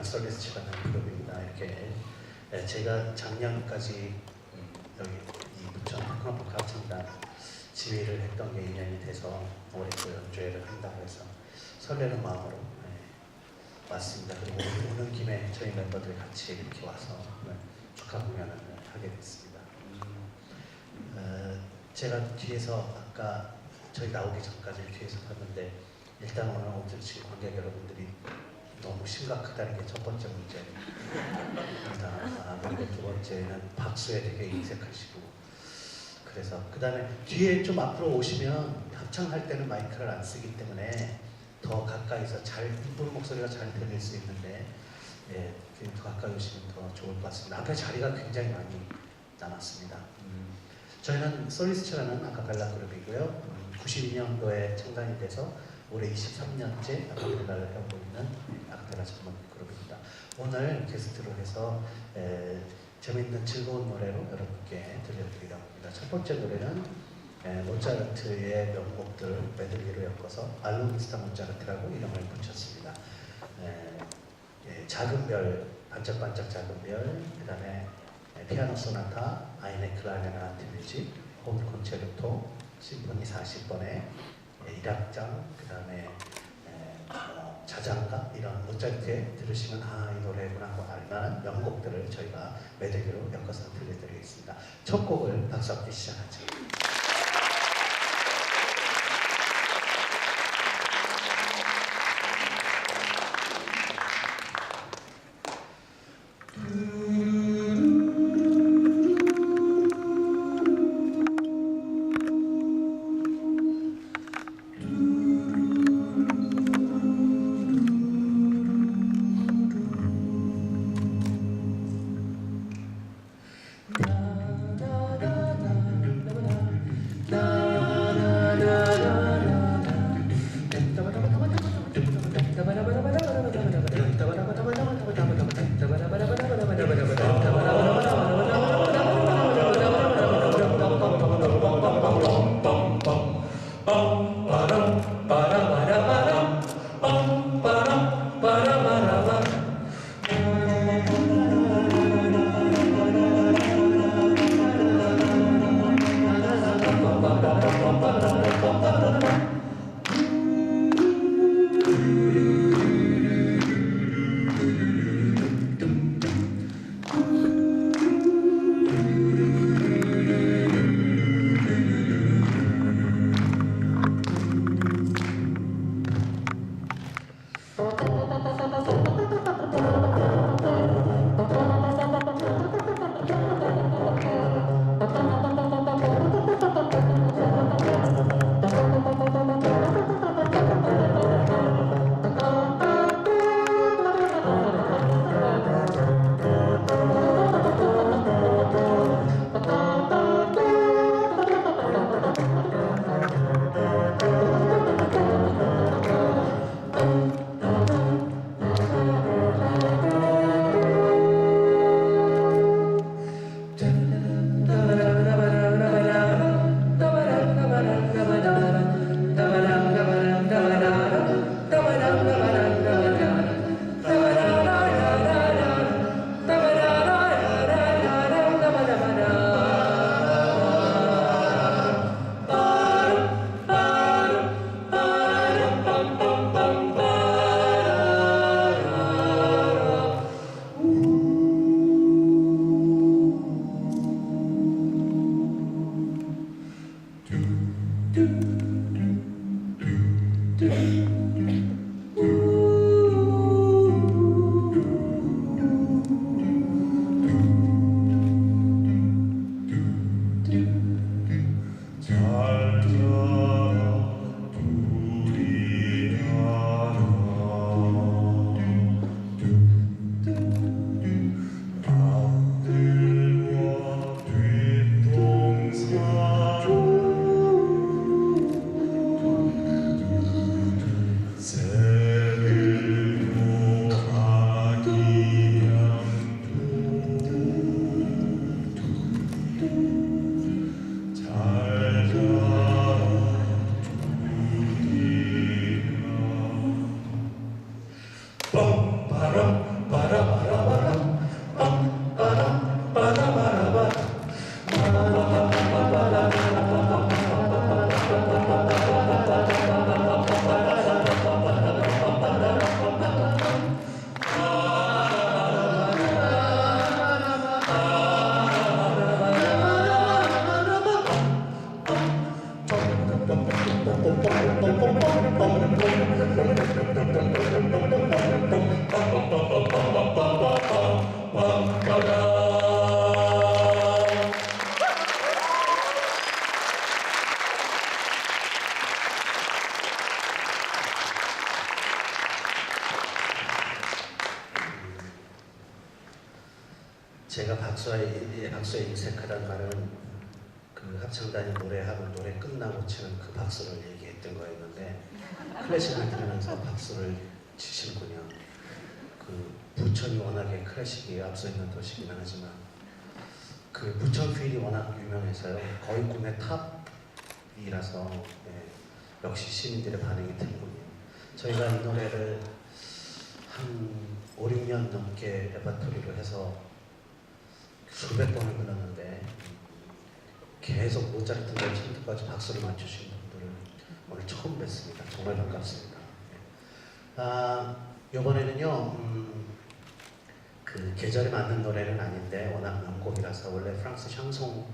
하는 서비스치라는 그룹입니다. 이렇게 예, 제가 작년까지 음, 여기 이 부천 테크노포 합창단 지휘를 했던 게 2년이 돼서 올해 또 연주회를 한다고 해서 설레는 마음으로 예, 왔습니다. 그리고 오는 김에 저희 멤버들 같이 이렇게 와서 축하 공연을 하게 됐습니다. 어, 제가 뒤에서 아까 저희 나오기 전까지 뒤에서 봤는데 일단 오늘 지금 관객 여러분들이 너무 심각하다는 게 첫 번째 문제입니다. 아, 그리고 두 번째는 박수에 되게 인색하시고 그래서 그 다음에 뒤에 좀 앞으로 오시면 합창할 때는 마이크를 안 쓰기 때문에 더 가까이서 잘 이쁜 목소리가 잘 들릴 수 있는데 예, 그더 가까이 오시면 더 좋을 것 같습니다. 앞에 자리가 굉장히 많이 남았습니다. 음, 저희는 솔리스트라는 아카펠라 그룹이고요. 음, 92년도에 창단이 돼서 올해 23년째 아카펠라를 하고 있는 아 카펠라 전문 그룹입니다. 오늘 게스트로 해서 에, 재밌는 즐거운 노래로 여러분께 들려드리려고 합니다. 첫 번째 노래는 에, 모차르트의 명곡들 메들리로 엮어서 알로미스타 모차르트라고 이름을 붙였습니다. 에, 예, 작은 별, 반짝반짝 작은 별, 그 다음에 피아노 소나타, 아이네 클라리나 뮤직, 홈 콘체르토, 심포니 40번의 1악장, 그 다음에 어, 자장가 이런 모차르트에 들으시면 아 이 노래구나 하고 알만한 명곡들을 저희가 메들리로 엮어서 들려드리겠습니다. 첫 곡을 박수 함께 시작하죠. 박수를 얘기했던 거였는데 클래식을 들으면서 박수를 치시는군요. 그 부천이 워낙에 클래식이 앞서 있는 도시긴 하지만 그 부천 휠이 워낙 유명해서요. 거의 국내 탑이라서 예, 역시 시민들의 반응이 틀군요. 저희가 이 노래를 한 5, 6년 넘게 레파토리로 해서 수백 번을 불렀는데 계속 모차르트 노래 처음부터까지 박수를 분들을 오늘 처음 뵀습니다. 정말 반갑습니다. 아, 이번에는요, 음, 그 계절에 맞는 노래는 아닌데 워낙 명곡이라서 원래 프랑스 샹송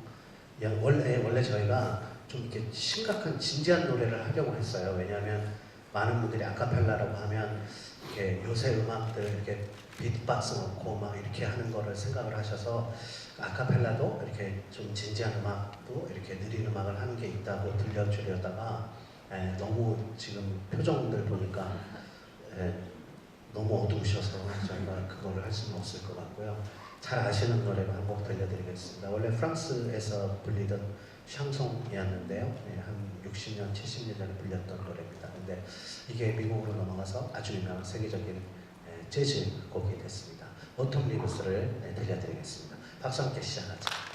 양- 원래 원래 저희가 좀 이렇게 심각한 진지한 노래를 하려고 했어요. 왜냐하면 많은 분들이 아카펠라라고 하면 이렇게 요새 음악들 이렇게 비트박스 넣고 막 이렇게 하는 거를 생각을 하셔서 아카펠라도 이렇게 좀 진지한 음악도 이렇게 느린 음악을 하는 게 있다고 들려주려다가 에, 너무 지금 표정들 보니까 에, 너무 어두우셔서 저희가 그거를 할 수는 없을 것 같고요. 잘 아시는 노래로 한 곡 들려드리겠습니다. 원래 프랑스에서 불리던 샹송이었는데요. 예, 한 60년, 70년 전에 불렸던 노래입니다. 근데 이게 미국으로 넘어가서 아주 유명한 세계적인 예, 재즈 곡이 됐습니다. 오톰 리브스를 예, 들려드리겠습니다. 박수 함께 시작하죠.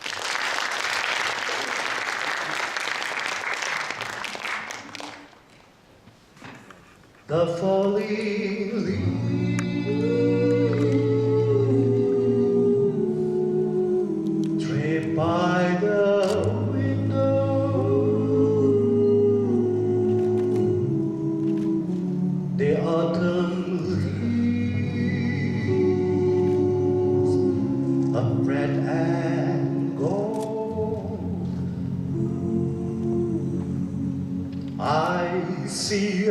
The falling leaves drip by the window. The autumn leaves of red and gold. I see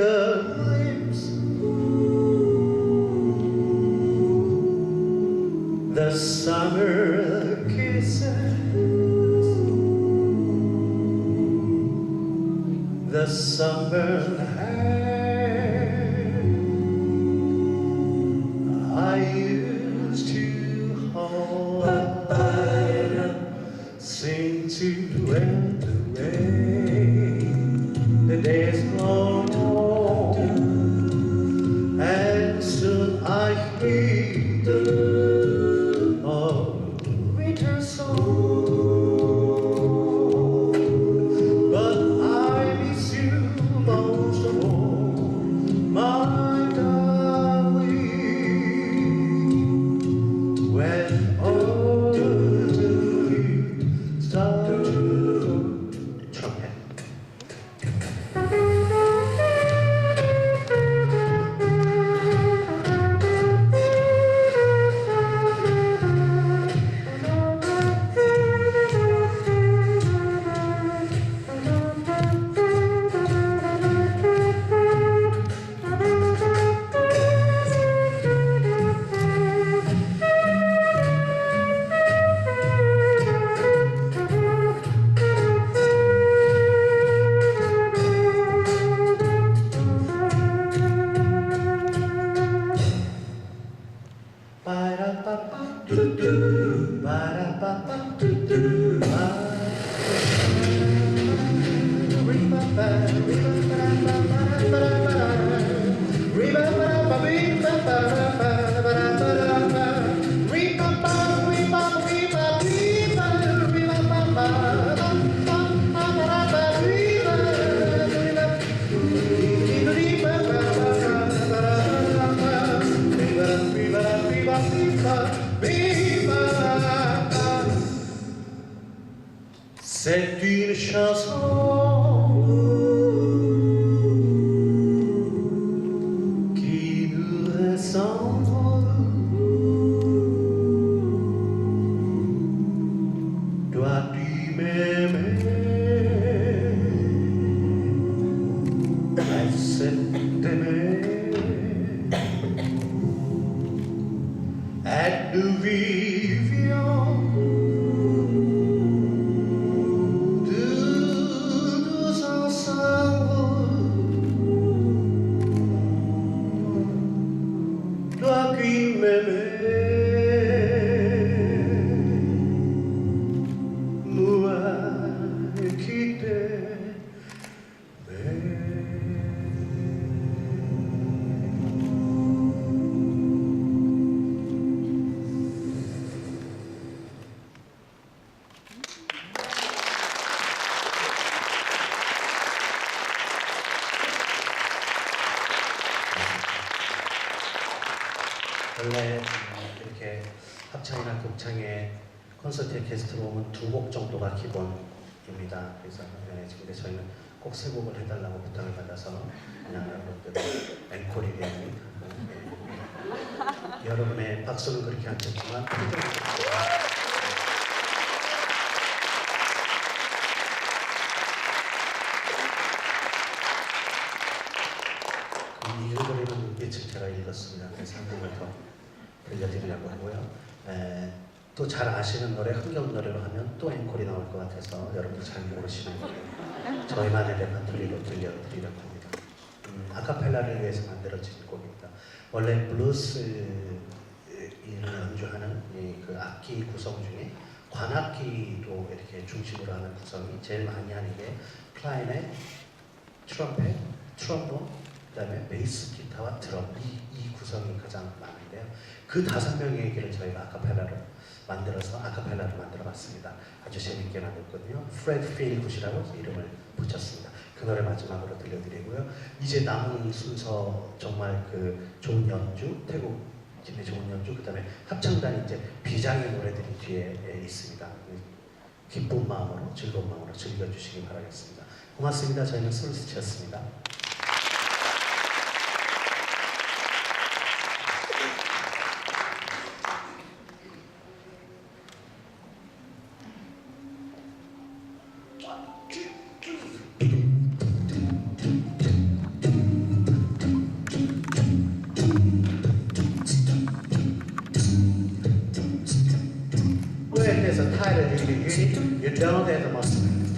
d'une chanson qui. Dois-tu m'aimer? Accepte t'aimer. At the 곡창에 콘서트에 게스트로 오면 두 곡 정도가 기본입니다. 그래서 네, 근데 저희는 꼭 세 곡을 해달라고 부탁을 받아서 그냥 여러분들 앵콜이 됩니다. 네. 여러분의 박수는 그렇게 안 쳤지만 이 읽어버리는 눈빛을 제가 읽었습니다. 그래서 한 곡을 더 들려드리려고 하고요. 또 잘 아시는 노래, 흥겨운 노래로 하면 또 앵콜이 나올 것 같아서 여러분들 잘 모르시는 노래 저희만의 레파토리로 들려드리려고 합니다. 음, 아카펠라를 위해서 만들어진 곡입니다. 원래 블루스를 연주하는 이그 악기 구성 중에 관악기로 이렇게 중심으로 하는 구성이 제일 많이 하는 게 클라이넷, 트럼펫, 트럼본, 그다음에 베이스 기타와 드럼 이, 이 구성이 가장 많은데요. 그 다섯 명의 얘기를 저희가 아카펠라로 만들어서 아카펠라를 만들어봤습니다. 아주 재밌게 만들었거든요. 프레드 필 굿이라고 이름을 붙였습니다. 그 노래 마지막으로 들려드리고요. 이제 남은 순서 정말 그 좋은 연주, 태국 팀의 좋은 연주, 그 다음에 합창단 이제 비장의 노래들이 뒤에 예, 있습니다. 기쁜 마음으로 즐거운 마음으로 즐겨주시기 바라겠습니다. 고맙습니다. 저희는 솔스치였습니다.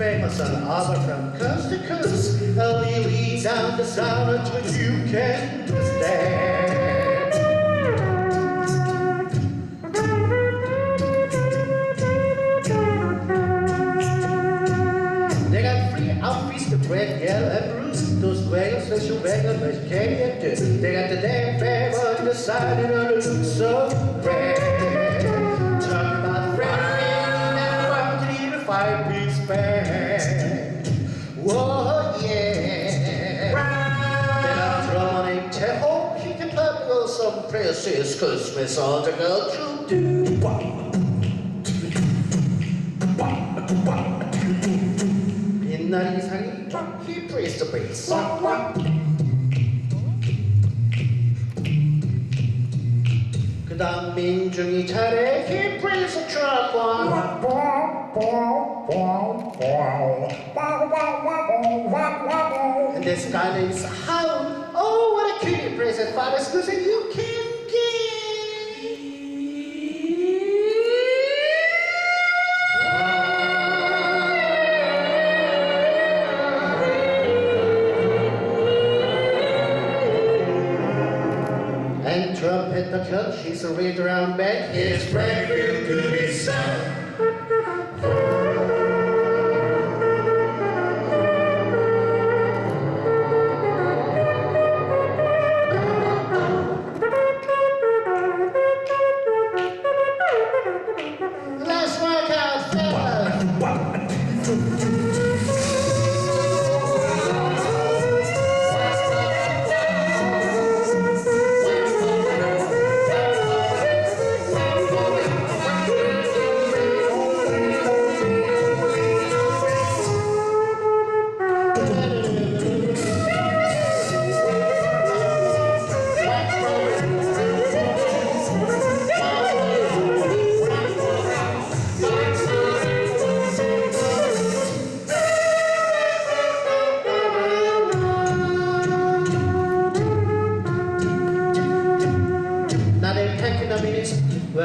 famous on Arbor from coast to coast. I'll be leads the sound which you can stand. red, yellow, and bruised. Those wagons, special wagons, but can't get to. They got the damn fair on the side of the me some precious Christmas on the go to. 빛나는 이상이 he praised the bass. 그 다음 민중이 차례 he praised the trombone. And this guy is how oh what a cutie praise and father's good and you with the cook, he surveyed around bed. His bread grew to be served.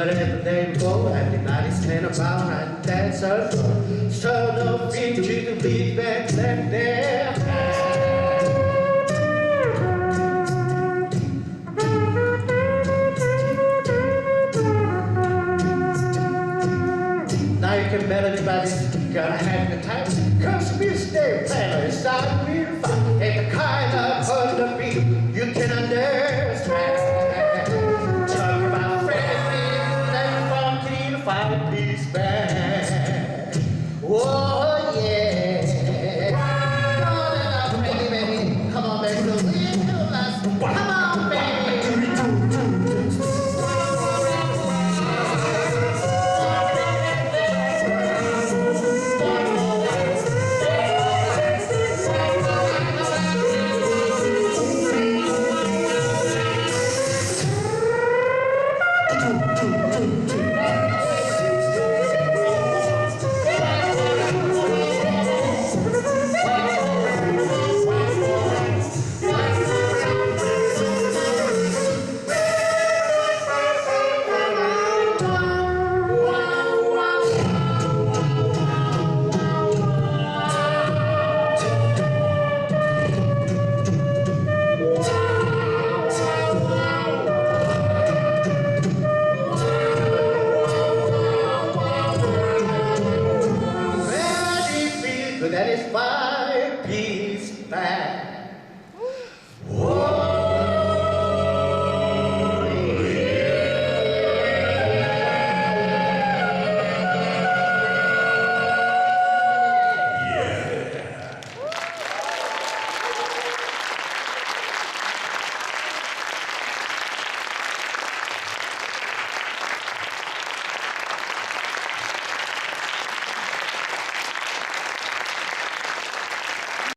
Every day we go, and the body's man about and that's all. So no feet to the beat back. satisfy peace, man.